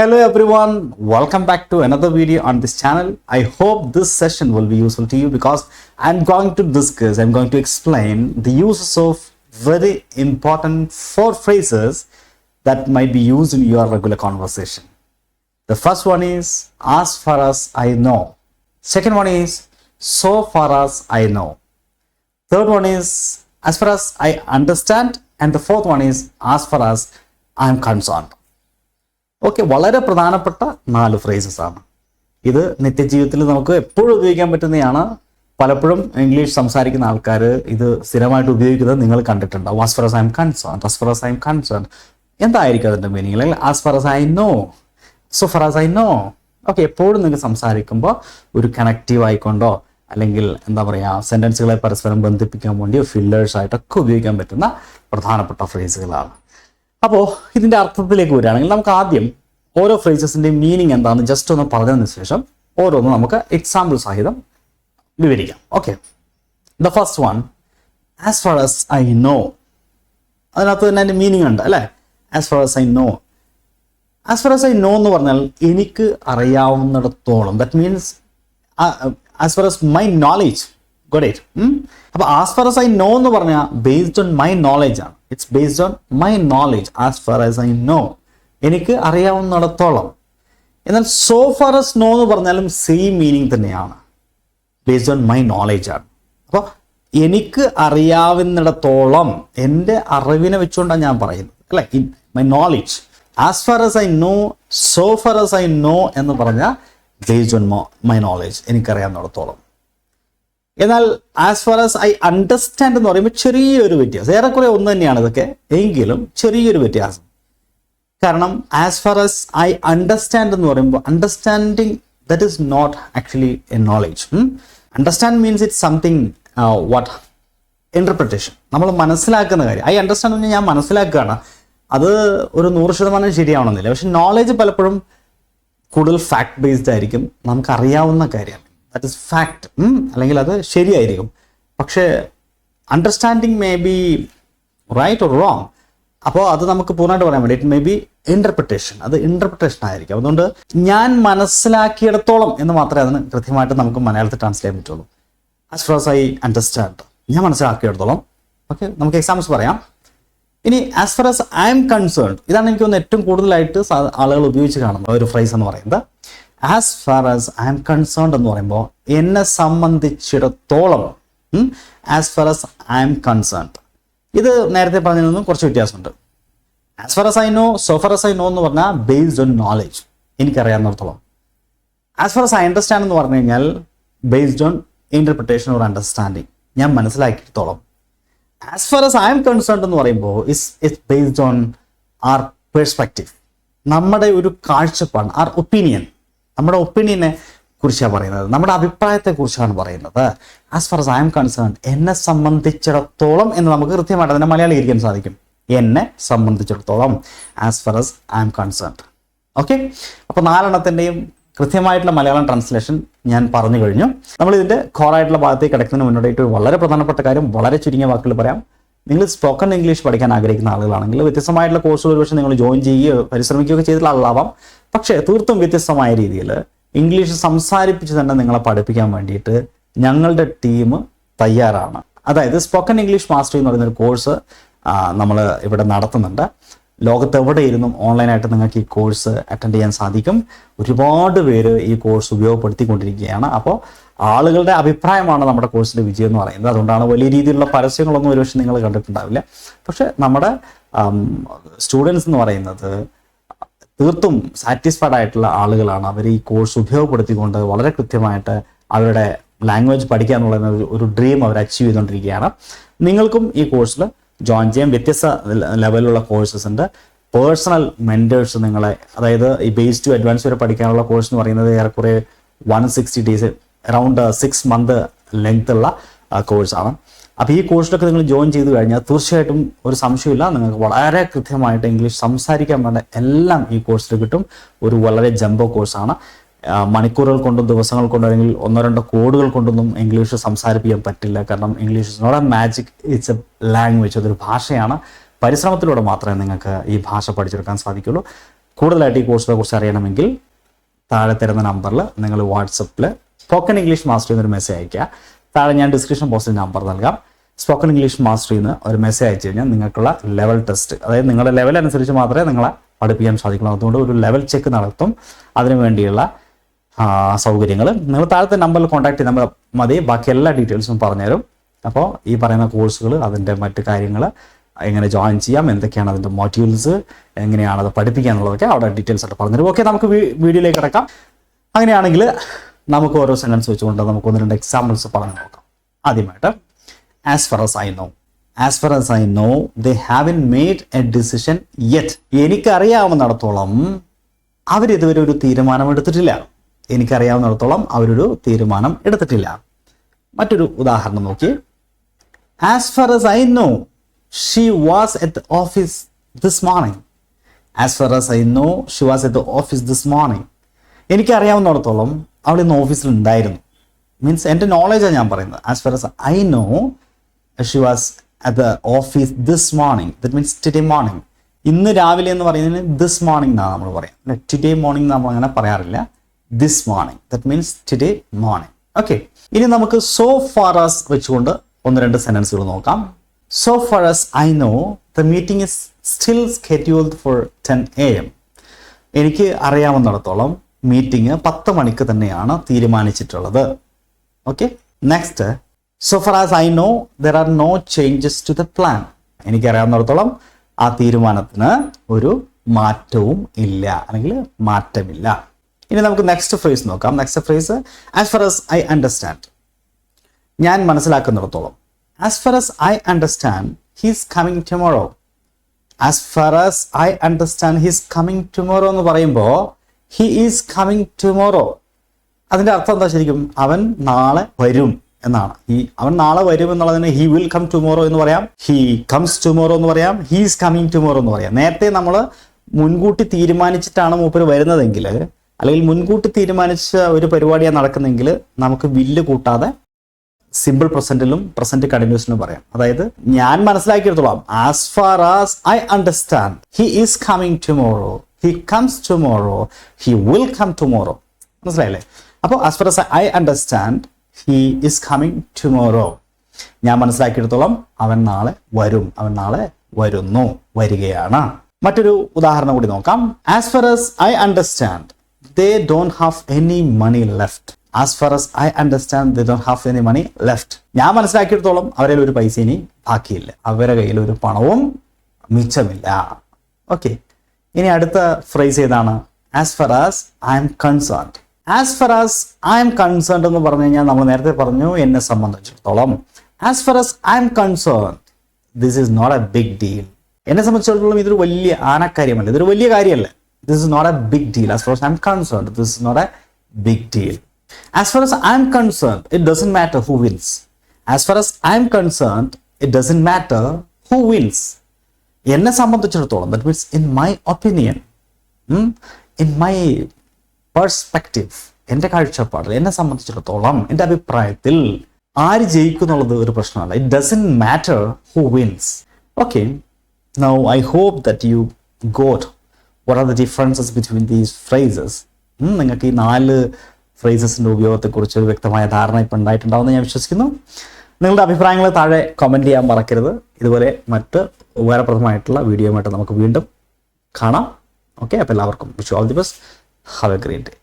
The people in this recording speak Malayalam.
Hello everyone, welcome back to another video on this channel. I hope this session will be useful to you because I'm going to discuss, I'm going to explain the uses of very important four phrases that might be used in your regular conversation. The first one is as far as I know. Second one is so far as I know. Third one is as far as I understand. And the fourth one is as far as I am concerned. Okay വളരെ പ്രധാനപ്പെട്ട നാല് ഫ്രേസസ് ആണ്. ഇത് നിത്യജീവിതത്തിൽ നമുക്ക് എപ്പോഴും ഉപയോഗിക്കാൻ പറ്റുന്നതാണ്. പലപ്പോഴും ഇംഗ്ലീഷ് സംസാരിക്കുന്ന ആൾക്കാർ ഇത് സ്ഥിരമായിട്ട് ഉപയോഗിക്കുന്നത് നിങ്ങൾ കണ്ടിട്ടുണ്ടാവും as far as I am concern as far as I am concern എന്തായിരിക്കും അതിന്റെ മീനിങ് അല്ലെങ്കിൽ as far as I know so far as I know okay എപ്പോഴും നിങ്ങൾ സംസാരിക്കുമ്പോൾ ഒരു കണക്റ്റീവ് ആയിക്കൊണ്ടോ അല്ലെങ്കിൽ എന്താ പറയുക സെന്റൻസുകളെ പരസ്പരം ബന്ധിപ്പിക്കാൻ വേണ്ടിയോ ഫില്ലേഴ്സ് ആയിട്ടൊക്കെ ഉപയോഗിക്കാൻ പറ്റുന്ന പ്രധാനപ്പെട്ട ഫ്രേസുകളാണ് അപ്പോൾ ഇതിന്റെ അർത്ഥത്തിലേക്ക് വരികയാണെങ്കിൽ നമുക്ക് ആദ്യം ഓരോ ഫ്രേസസിന്റെയും മീനിങ് എന്താണെന്ന് ജസ്റ്റ് ഒന്ന് പറഞ്ഞതിന് ശേഷം ഓരോന്ന് നമുക്ക് എക്സാമ്പിൾ സഹിതം വിവരിക്കാം. Okay the first one as far as I know അതിനകത്ത് തന്നെ അതിന്റെ മീനിങ് ഉണ്ട് അല്ലേ? As far as I know as far as I know എന്ന് പറഞ്ഞാൽ എനിക്ക് അറിയാവുന്നിടത്തോളം. That means as far as my knowledge got it അപ്പോൾ as far as I know എന്ന് പറഞ്ഞാൽ ബേസ്ഡ് ഓൺ മൈ നോളേജ് ആണ്. It's based on my knowledge as far as I know എനിക്ക് അറിയാവുന്നിടത്തോളം. എന്നാൽ സോ ഫാർ എസ് നോ എന്ന് പറഞ്ഞാലും സെയിം മീനിങ് തന്നെയാണ്. ബേസ്ഡ് ഓൺ മൈ നോളേജ് ആണ്. അപ്പോൾ എനിക്ക് അറിയാവുന്നിടത്തോളം എന്റെ അറിവിനെ വെച്ചുകൊണ്ടാണ് ഞാൻ പറയുന്നത്. അല്ലേ? In my knowledge as far as I know so far as I know എന്ന് പറഞ്ഞാൽ ബേസ്ഡ് ഓൺ മൈ നോളേജ് എനിക്കറിയാവുന്നിടത്തോളം. എന്നാൽ as far as I understand എന്ന് പറയുമ്പോൾ ചെറിയൊരു വ്യത്യാസം. ഏറെക്കുറെ ഒന്ന് തന്നെയാണ് ഇതൊക്കെ. എങ്കിലും ചെറിയൊരു വ്യത്യാസം. കാരണം as far as I understand എന്ന് പറയുമ്പോൾ understanding that is not actually a knowledge understand means it something what interpretation നമ്മൾ മനസ്സിലാക്കുന്ന കാര്യം. ഐ അണ്ടർസ്റ്റാൻഡ് എന്ന് ഞാൻ മനസ്സിലാക്കുകയാണ്. അത് ഒരു നൂറ് ശതമാനം ശരിയാവണമെന്നില്ല. പക്ഷെ നോളേജ് പലപ്പോഴും കൂടുതൽ ഫാക്ട് ബേസ്ഡ് ആയിരിക്കും. നമുക്ക് അറിയാവുന്ന കാര്യമാണ് ദാറ്റ് ഇസ് ഫാക്ട് അല്ലെങ്കിൽ അത് ശരിയായിരിക്കും. പക്ഷേ understanding may be right or wrong അപ്പോൾ അത് നമുക്ക് പൂർണമായിട്ട് പറയാൻ വേണ്ടി ഇറ്റ് മേ ബി ഇന്റർപ്രിട്ടേഷൻ അത് ഇന്റർപ്രിട്ടേഷൻ ആയിരിക്കും. അതുകൊണ്ട് ഞാൻ മനസ്സിലാക്കിയിടത്തോളം എന്ന് മാത്രമേ അതിന് കൃത്യമായിട്ട് നമുക്ക് മലയാളത്തിൽ ട്രാൻസ്ലേറ്റ് പറ്റുള്ളൂ. ആസ് ഫാർ ഐ അണ്ടർസ്റ്റാൻഡ് ഞാൻ മനസ്സിലാക്കിയിടത്തോളം. ഓക്കെ നമുക്ക് എക്സാമ്പിൾസ് പറയാം. ഇനി as far as I am concerned ഇതാണ് എനിക്ക് തോന്നുന്നത് ഏറ്റവും കൂടുതലായിട്ട് ആളുകൾ ഉപയോഗിച്ച് കാണുന്ന ഒരു ഫ്രൈസ് എന്ന് പറയുന്നത്. As far as I am concerned എന്ന് പറയുമ്പോൾ എന്നെ സംബന്ധിച്ചിടത്തോളം as far as I am concerned ഇത് നേരത്തെ പറഞ്ഞതിൽ നിന്നും കുറച്ച് വ്യത്യാസമുണ്ട്. As far as I know so as I know എന്ന് പറഞ്ഞാൽ based on knowledge എനിക്കറിയാവുന്നിടത്തോളം. As far as I understand എന്ന് പറഞ്ഞു കഴിഞ്ഞാൽ based on interpretation or understanding ഞാൻ മനസ്സിലാക്കിയിടത്തോളം. As far as I am concerned എന്ന് പറയുമ്പോൾ is it's based on our perspective നമ്മുടെ ഒരു കാഴ്ചപ്പാട് ആർ ഒപ്പീനിയൻ നമ്മുടെ ഒപ്പീനിയനെ കുറിച്ചാണ് പറയുന്നത്. നമ്മുടെ അഭിപ്രായത്തെ കുറിച്ചാണ് പറയുന്നത്. As far as I am concern എന്നെ സംബന്ധിച്ചിടത്തോളം എന്ന് നമുക്ക് കൃത്യമായിട്ട് അതിനെ മലയാളീകരിക്കാൻ സാധിക്കും. എന്നെ സംബന്ധിച്ചിടത്തോളം as far as I am concerned okay അപ്പോൾ നാലെണ്ണത്തിന്റെയും കൃത്യമായിട്ടുള്ള മലയാളം ട്രാൻസ്ലേഷൻ ഞാൻ പറഞ്ഞു കഴിഞ്ഞു. നമ്മൾ ഇതിന്റെ കോറായിട്ടുള്ള ഭാഗത്തേക്ക് കിടക്കുന്നതിന് മുന്നോട്ടായിട്ട് വളരെ പ്രധാനപ്പെട്ട കാര്യം വളരെ ചുരുങ്ങിയ വാക്കുകൾ പറയാം. നിങ്ങൾ സ്പോക്കൺ ഇംഗ്ലീഷ് പഠിക്കാൻ ആഗ്രഹിക്കുന്ന ആളുകളാണെങ്കിൽ വ്യത്യസ്തമായിട്ടുള്ള കോഴ്സുകൾ ഒരുപക്ഷെ നിങ്ങൾ ജോയിൻ ചെയ്യുകയോ പരിശ്രമിക്കുകയോ ചെയ്തിട്ടുള്ള ആളാവാം. പക്ഷേ തീർത്തും വ്യത്യസ്തമായ രീതിയിൽ ഇംഗ്ലീഷ് സംസാരിപ്പിച്ച് തന്നെ നിങ്ങളെ പഠിപ്പിക്കാൻ വേണ്ടിയിട്ട് ഞങ്ങളുടെ ടീം തയ്യാറാണ്. അതായത് സ്പോക്കൺ ഇംഗ്ലീഷ് മാസ്റ്ററി എന്ന് പറയുന്ന ഒരു കോഴ്സ് നമ്മൾ ഇവിടെ നടത്തുന്നുണ്ട്. ലോകത്ത് എവിടെ ഇരുന്നും ഓൺലൈനായിട്ട് നിങ്ങൾക്ക് ഈ കോഴ്സ് അറ്റൻഡ് ചെയ്യാൻ സാധിക്കും. ഒരുപാട് പേര് ഈ കോഴ്സ് ഉപയോഗപ്പെടുത്തിക്കൊണ്ടിരിക്കുകയാണ്. അപ്പോൾ ആളുകളുടെ അഭിപ്രായമാണ് നമ്മുടെ കോഴ്സിന്റെ വിജയം എന്ന് പറയുന്നത്. അതുകൊണ്ടാണ് വലിയ രീതിയിലുള്ള പരസ്യങ്ങളൊന്നും ഒരുപക്ഷെ നിങ്ങൾ കണ്ടിട്ടുണ്ടാവില്ല. പക്ഷെ നമ്മുടെ സ്റ്റുഡൻസ് എന്ന് പറയുന്നത് തീർത്തും സാറ്റിസ്ഫൈഡ് ആയിട്ടുള്ള ആളുകളാണ്. അവർ ഈ കോഴ്സ് ഉപയോഗപ്പെടുത്തിക്കൊണ്ട് വളരെ കൃത്യമായിട്ട് അവരുടെ ലാംഗ്വേജ് പഠിക്കുക എന്നുള്ള ഒരു- ഡ്രീം അവർ അച്ചീവ് ചെയ്തുകൊണ്ടിരിക്കുകയാണ്. നിങ്ങൾക്കും ഈ കോഴ്സിൽ ജോയിൻ ചെയ്യാൻ വ്യത്യസ്ത ലെവലിലുള്ള കോഴ്സസ് ഉണ്ട്. പേഴ്സണൽ മെന്റേഴ്സ് നിങ്ങളെ അതായത് ഈ ബേസ് ടു അഡ്വാൻസ് വരെ പഠിക്കാനുള്ള കോഴ്സ് എന്ന് പറയുന്നത് ഏറെക്കുറെ one sixty days around six month length ഉള്ള കോഴ്സാണ് അപ്പോൾ ഈ കോഴ്സിലൊക്കെ നിങ്ങൾ ജോയിൻ ചെയ്ത് കഴിഞ്ഞാൽ തീർച്ചയായിട്ടും ഒരു സംശയമില്ല നിങ്ങൾക്ക് വളരെ കൃത്യമായിട്ട് ഇംഗ്ലീഷ് സംസാരിക്കാൻ വേണ്ട എല്ലാം ഈ കോഴ്സിൽ കിട്ടും. ഒരു വളരെ ജംബോ കോഴ്സാണ്. മണിക്കൂറുകൾ കൊണ്ടും ദിവസങ്ങൾ കൊണ്ടും അല്ലെങ്കിൽ ഒന്നോ രണ്ടോ കോഡുകൾ കൊണ്ടൊന്നും ഇംഗ്ലീഷ് സംസാരിപ്പിക്കാൻ പറ്റില്ല. കാരണം English not a magic it's a language അതൊരു ഭാഷയാണ്. പരിശ്രമത്തിലൂടെ മാത്രമേ നിങ്ങൾക്ക് ഈ ഭാഷ പഠിച്ചെടുക്കാൻ സാധിക്കുള്ളൂ. കൂടുതലായിട്ട് ഈ കോഴ്സിനെ കുറിച്ച് അറിയണമെങ്കിൽ താഴെ തരുന്ന നമ്പറിൽ നിങ്ങൾ വാട്സപ്പിൽ സ്പോക്കൺ ഇംഗ്ലീഷ് മാസ്റ്റർ എന്നൊരു മെസ്സേജ് അയക്കുക താഴെ ഞാൻ ഡിസ്ക്രിപ്ഷൻ ബോക്സിൽ നമ്പർ നൽകാം. സ്പോക്കൺ ഇംഗ്ലീഷ് മാസ്റ്ററിൽ നിന്ന് ഒരു മെസ്സേജ് അയച്ചു കഴിഞ്ഞാൽ നിങ്ങൾക്കുള്ള ലെവൽ ടെസ്റ്റ് അതായത് നിങ്ങളുടെ ലെവൽ അനുസരിച്ച് മാത്രമേ നിങ്ങളെ പഠിപ്പിക്കാൻ സാധിക്കുള്ളൂ. അതുകൊണ്ട് ഒരു ലെവൽ ചെക്ക് നടത്തും. അതിനു വേണ്ടിയുള്ള സൗകര്യങ്ങൾ. നിങ്ങൾ താഴത്തെ നമ്പറിൽ കോൺടാക്ട് ചെയ്താൽ മതി. ബാക്കി എല്ലാ ഡീറ്റെയിൽസും പറഞ്ഞുതരും. അപ്പോൾ ഈ പറയുന്ന കോഴ്സുകൾ അതിന്റെ മറ്റു കാര്യങ്ങൾ എങ്ങനെ ജോയിൻ ചെയ്യാം എന്തൊക്കെയാണ് അതിന്റെ മോഡ്യൂൾസ് എങ്ങനെയാണ് അത് പഠിപ്പിക്കുക എന്നുള്ളതൊക്കെ അവിടെ ഡീറ്റെയിൽസ് ആയിട്ട് പറഞ്ഞുതരും. ഓക്കെ നമുക്ക് വീഡിയോയിലേക്ക് കിടക്കാം. അങ്ങനെയാണെങ്കിൽ നമുക്ക് ഓരോ സെന്റൻസ് വെച്ചുകൊണ്ട് നമുക്ക് ഒന്ന് രണ്ട് എക്സാമ്പിൾസ് പറഞ്ഞു നോക്കാം. ആദ്യമായിട്ട് as far as I know as far as I know they have in made a decision yet എനിക്കറിയാവുന്നിടത്തോളം അവരിതുവരെ ഒരു തീരുമാനം എടുത്തിട്ടില്ല. എനിക്കറിയാവുന്നിടത്തോളം അവരൊരു തീരുമാനം എടുത്തിട്ടില്ല. മറ്റൊരു ഉദാഹരണം നോക്കി. As far as I know she was at office this morning as far as I know she was at office this morning എനിക്കറിയാവുന്നിടത്തോളം അവൾ ഇന്ന് ഓഫീസിൽ ഉണ്ടായിരുന്നു. മീൻസ് എന്റെ നോളേജാണ് ഞാൻ പറയുന്നത്. As far as I know she was at the office this morning that means today morning ഇന്ന് രാവിലെ എന്ന് പറയുന്നതിന് ദിസ് മോർണിംഗ് എന്നാണ് നമ്മൾ പറയാം. ടുഡേ മോർണിംഗ് നമ്മൾ അങ്ങനെ പറയാറില്ല. This morning that means today morning okay ഇനി നമുക്ക് സോ as വെച്ചുകൊണ്ട് ഒന്ന് രണ്ട് സെന്റൻസുകൾ നോക്കാം. So as I know the meeting is still scheduled for ten A M എനിക്ക് അറിയാവുന്നിടത്തോളം മീറ്റിംഗ് പത്ത് മണിക്ക് തന്നെയാണ് തീരുമാനിച്ചിട്ടുള്ളത്. Okay next so far as I know there are no changes to the plan എനിക്കറിയാവുന്നിടത്തോളം ആ തീരുമാനത്തിന് ഒരു മാറ്റവും ഇല്ല. അല്ലെങ്കിൽ മാറ്റമില്ല. ഇനി നമുക്ക് നെക്സ്റ്റ് ഫ്രേസ് നോക്കാം. Next phrase as far as I understand ഞാൻ മനസ്സിലാക്കുന്നിടത്തോളം. As far as I understand he's coming tomorrow as far as I understand he's coming tomorrow എന്ന് പറയുമ്പോൾ ഹി ഈസ് കമ്മിങ് ടുമോറോ അതിന്റെ അർത്ഥം എന്താ ശരിക്കും? അവൻ നാളെ വരും. എന്നാണ്. ഈ അവൻ നാളെ വരും എന്നുള്ളതിന് ഹി വിൽ കം ടുമോറോ എന്ന് പറയാം. ഹി കംസ് ടുമോറോ എന്ന് പറയാം. ഹീസ് കമ്മിങ് ടുമോറോ എന്ന് പറയാം. നേരത്തെ നമ്മൾ മുൻകൂട്ടി തീരുമാനിച്ചിട്ടാണ് മൂപ്പർ വരുന്നതെങ്കിൽ അല്ലെങ്കിൽ മുൻകൂട്ടി തീരുമാനിച്ച ഒരു പരിപാടിയാണ് നടക്കുന്നതെങ്കിൽ നമുക്ക് വില്ല് കൂട്ടാതെ സിമ്പിൾ പ്രസന്റിലും പ്രസന്റ് കണ്ടിന്യൂസിലും പറയാം. അതായത് ഞാൻ മനസ്സിലാക്കിയെടുത്തോളാം. As far as I understand he is coming tomorrow he comes tomorrow he will come tomorrow മനസ്സിലായില്ലേ? അപ്പോൾ as far as I understand he is coming tomorrow ഞാൻ മനസ്സിലാക്കിയെടുത്തോളം അവൻ നാളെ വരും. അവൻ നാളെ വരുന്നു വരികയാണ്. മറ്റൊരു ഉദാഹരണം കൂടി നോക്കാം. As far as I understand they don't have any money left as far as I understand they don't have any money left ഞാൻ മനസ്സിലാക്കിയെടുത്തോളം അവരെ ഒരു പൈസ ഇനി ബാക്കിയില്ല. അവരുടെ കയ്യിൽ ഒരു പണവും മിച്ചമില്ല. ഓക്കെ ഇനി അടുത്ത ഫ്രേസ് ഏതാണ്? As far as I am concerned as far as I am concerned എന്ന് പറഞ്ഞു കഴിഞ്ഞാൽ നമ്മൾ നേരത്തെ പറഞ്ഞു എന്നെ സംബന്ധിച്ചിടത്തോളം. As far as I am concern this is not a big deal എന്നെ സംബന്ധിച്ചിടത്തോളം ഇതൊരു വലിയ ആനക്കാര്യമല്ല. ഇതൊരു വലിയ കാര്യമല്ല. This is not a big deal as for I am concerned this is not a big deal as far as I am concern it doesn't matter who wins as far as I am concern it doesn't matter who wins എന്നെ സംബന്ധിച്ചിടത്തോളം that means in my opinion in my perspective എന്റെ കാഴ്ചപ്പാടിൽ എന്നെ സംബന്ധിച്ചിടത്തോളം എന്റെ അഭിപ്രായത്തിൽ ആര് ജയിക്കും എന്നുള്ളത് ഒരു പ്രശ്നമല്ല. It doesn't matter who wins okay now I hope that you got what are the differences between these phrases നിങ്ങൾക്ക് ഈ നാല് ഫ്രേസസിന്റെ ഉപയോഗത്തെക്കുറിച്ച് ഒരു വ്യക്തമായ ധാരണ ഇപ്പം ഉണ്ടായിട്ടുണ്ടാവുമെന്ന് ഞാൻ വിശ്വസിക്കുന്നു. നിങ്ങളുടെ അഭിപ്രായങ്ങൾ താഴെ കമന്റ് ചെയ്യാൻ മറക്കരുത്. ഇതുപോലെ മറ്റ് ഉപകാരപ്രദമായിട്ടുള്ള വീഡിയോയുമായിട്ട് നമുക്ക് വീണ്ടും കാണാം. ഓക്കെ അപ്പോൾ എല്ലാവർക്കും wish you all the best have a great day